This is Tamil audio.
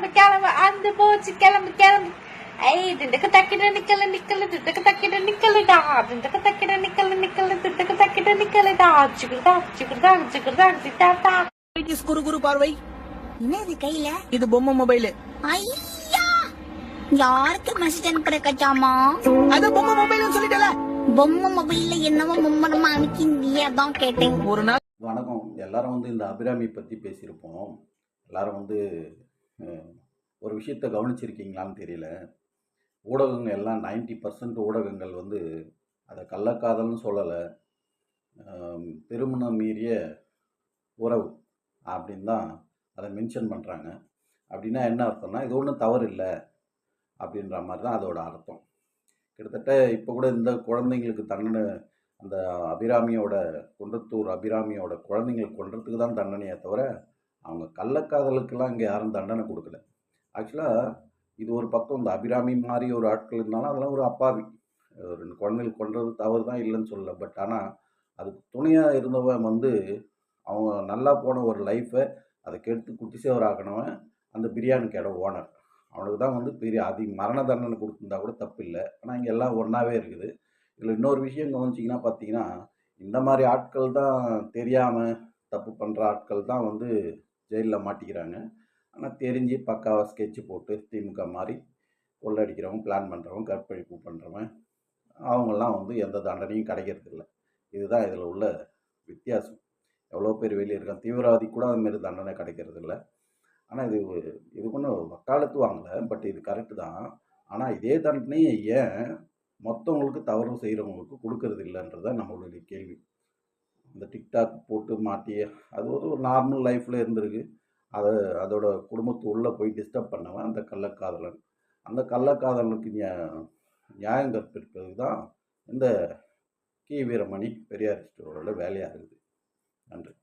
கிளம்பு கிளம்பு அந்த போச்சு கிளம்பு கிளம்பு. ஐய் திண்டுக்கு தக்கிட நிக்கல நிக்கல திண்டுக்கு தக்கிட நிக்கலடா திண்டுக்கு தக்கிட நிக்கல நிக்கல திண்டுக்கு தக்கிட நிக்கலடா சிக்குதா சிக்குதா சிக்குதா சிட்டாட்டா இஸ் குறு குறு பார்வை. என்னது கையில? இது பொம்மை மொபைல் ஐயா! யாருக்கு மெசேஜ் அனுப்புற கச்சாமா அது பொம்மை மொபைல்னு சொல்லிட்டல. பொம்மை மொபைல்ல என்னவோ மும்மரமா அனுப்பிங்க அதான் கேட்டேன். ஒரு நாள் வணக்கம். எல்லாரும் வந்து இந்த அபிராமி பற்றி பேசியிருப்போம். எல்லாரும் வந்து ஒரு விஷயத்தை கவனிச்சிருக்கீங்களான்னு தெரியல. ஊடகங்கள் எல்லாம் 90% பர்சன்ட் ஊடகங்கள் வந்து அதை கள்ளக்காதல்னு சொல்லலை. திருமணம் மீறிய உறவு அப்படின்னு தான் அதை மென்ஷன் பண்ணுறாங்க அப்படின்னா என்ன அர்த்தம்னா இது ஒன்றும் தவறு இல்லை அப்படின்ற மாதிரி தான் அதோட அர்த்தம். கிட்டத்தட்ட இப்போ கூட இந்த குழந்தைங்களுக்கு தண்டனை அந்த அபிராமியோட குன்றத்தூர் அபிராமியோட குழந்தைங்களுக்கு கொன்றதுக்கு தான் தண்டனையே தவிர அவங்க கள்ளக்காதலுக்கெல்லாம் இங்கே யாரும் தண்டனை கொடுக்கல. ஆக்சுவலாக இது ஒரு பக்கம் இந்த அபிராமி மாதிரி ஒரு ஆட்கள் இருந்தாலும் அதெல்லாம் ஒரு அப்பாவி. ஒரு ரெண்டு குழந்தைகள் கொன்றது தவறு தான் இல்லைன்னு சொல்லலை. பட் ஆனால் அதுக்கு துணையாக இருந்தவன் வந்து அவங்க நல்லா போன ஒரு லைஃப்பை அதை கெடுத்து குட்டி சேவர் அந்த பிரியாணி கடை ஓனர். அவனுக்கு தான் வந்து பெரிய அதி மரண தண்டனை கொடுத்துருந்தா கூட தப்பு இல்லை. ஆனால் இங்கே எல்லாம் ஒன்றாவே இருக்குது. இதில் இன்னொரு விஷயம் கவனிச்சிங்கன்னா பார்த்தீங்கன்னா இந்த மாதிரி ஆட்கள் தான் தெரியாமல் தப்பு பண்ணுற ஆட்கள் தான் வந்து ஜெயிலில் மாட்டிக்கிறாங்க. ஆனால் தெரிஞ்சு பக்காவாக ஸ்கெட்சு போட்டு திமுக மாதிரி கொள்ளடிக்கிறவங்க பிளான் பண்ணுறவங்க கற்பழிப்பு பண்ணுறவன் அவங்கெல்லாம் வந்து எந்த தண்டனையும் கிடைக்கிறதில்ல. இதுதான் இதில் உள்ள வித்தியாசம். எவ்வளோ பேர் வெளியே இருக்கான் தீவிரவாதி கூட அதுமாரி தண்டனை கிடைக்கிறதில்ல. ஆனால் இது இது இதுக்கு ஒன்றும் வக்காலத்து வாங்கலை பட் இது கரெக்டு தான். ஆனால் இதே தண்டனையை ஏன் மற்றவங்களுக்கு தவறு செய்கிறவங்களுக்கு கொடுக்கறது இல்லைன்றது நம்மளுடைய கேள்வி. இந்த டிக்டாக் போட்டு மாட்டி அது ஒரு நார்மல் லைஃப்பில் இருந்திருக்கு. அதை அதோட குடும்பத்து உள்ளே போய் டிஸ்டர்ப் பண்ணவன் அந்த கள்ளக்காதலன். அந்த கள்ளக்காதலனுக்கு நியாயம் கற்பிப்பது தான் இந்த கி வீரமணி பெரியார் ஸ்டோரோட வேலையாக இருக்குது. நன்றி.